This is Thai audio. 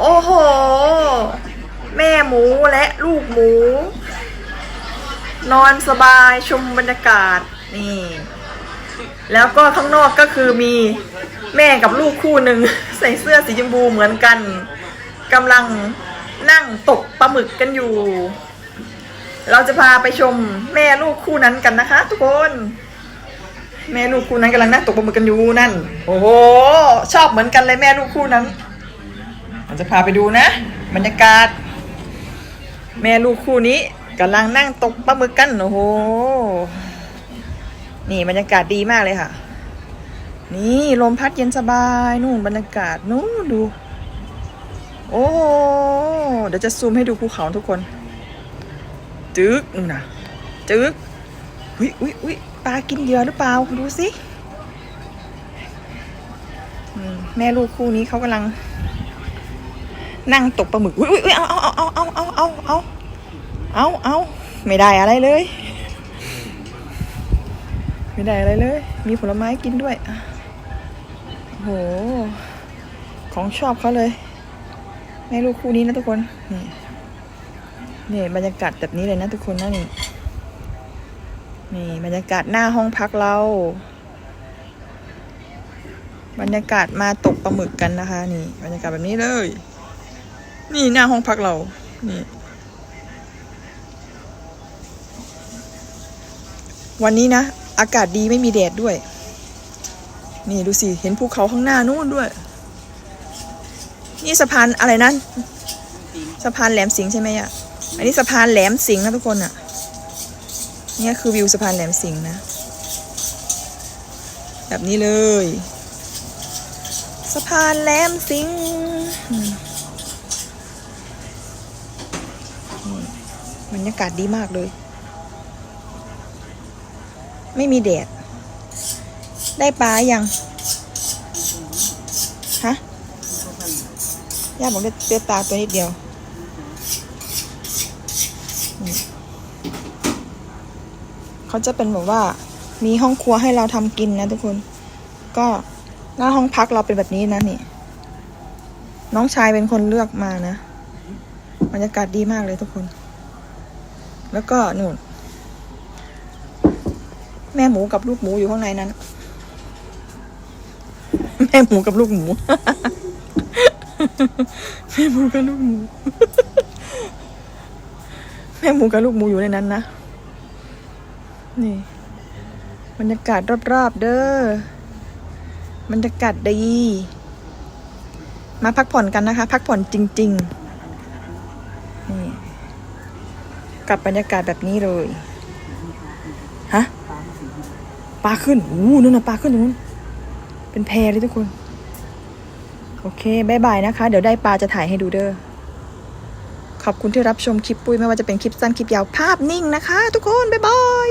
โอ้โห แม่หมูและลูกหมู นอนสบายชมบรรยากาศนี่ แล้วก็ข้างนอกก็คือมีแม่กับลูกคู่หนึ่ง ใส่เสื้อสีชมพูเหมือนกันกำลังนั่งตกปลาหมึกกันอยู่ เราจะพาไปชมแม่ลูกคู่นั้นกันนะคะ ทุกคน แม่ลูกคู่นั้นกำลังนั่งตกปลาหมึกกันอยู่นั่น โอ้โหชอบเหมือนกันเลยแม่ลูกคู่นั้น เราจะพาไปดูนะ บรรยากาศ แม่ลูกคู่นี้กำลังนั่งตกปลาหมึกกัน โอ้โห นี่บรรยากาศดีมากเลยค่ะ นี่ลมพัดเย็นสบายนู่นบรรยากาศนู่นดู โอ้โหเดี๋ยวจะซูมให้ดูภูเขาทุกคน จึ๊กนู่นนะจึ๊กอุ้ยอุ้ยอุ้ยปลากินเหยื่อหรือเปล่า ดูสิ แม่ลูกคู่นี้เขากำลัง นั่งตกปลาหมึกอุ้ยอุ้ยอุ้ยเอาเอาเอาเอาเอาเอาเอาเอาเอาไม่ได้อะไรเลย ไม่ได้อะไรเลย มีผลไม้กินด้วยโอ้โห ของชอบเขาเลยแม่ลูกคู่นี้นะทุกคน นี่นี่บรรยากาศแบบนี้เลยนะทุกคนนะนี่นี่บรรยากาศหน้าห้องพักเรา บรรยากาศมาตกปลาหมึกกันนะคะ นี่ บรรยากาศแบบนี้เลย นี่หน้าห้องพักเรา นี่ วันนี้นะ อากาศดีไม่มีแดดด้วย นี่ดูสิ เห็นภูเขาข้างหน้านู่นด้วย นี่สะพานอะไรนะสะพานแหลมสิงใช่ไหมอะอันนี้สะพานแหลมสิงนะทุกคนอะเนี่ยคือวิวสะพานแหลมสิงนะ แบบนี้เลย สะพานแหลมสิงห์อืมนี่ บรรยากาศดีมากเลย ไม่มีแดด ได้ปลายัง ฮะ ย่าบอกได้เตือปลาตัวนิดเดียวเขาจะเป็นแบบว่า มีห้องครัวให้เราทำกินนะทุกคน ก็หน้าห้องพักเราเป็นแบบนี้นะนี่ น้องชายเป็นคนเลือกมานะ บรรยากาศดีมากเลยทุกคน แล้วก็นู่น แม่หมูกับลูกหมูอยู่ข้างในนั้น แม่หมูกับลูกหมู แม่หมูกับลูกหมู แม่หมูกับลูกหมูอยู่ในนั้นนะ นี่บรรยากาศรอบๆเด้อบรรยากาศดี มาพักผ่อนกันนะคะ พักผ่อนจริง ๆ นี่ กับบรรยากาศแบบนี้เลยฮะปลาขึ้นอู้นู่นน่ะปลาขึ้นตรงนู้นเป็นแพเลยทุกคน โอเคบายบายนะคะ เดี๋ยวได้ปลาจะถ่ายให้ดูเด้อขอบคุณที่รับชมคลิปปุ้ยไม่ว่าจะเป็นคลิปสั้นคลิปยาวภาพนิ่งนะคะ ทุกคนบายบาย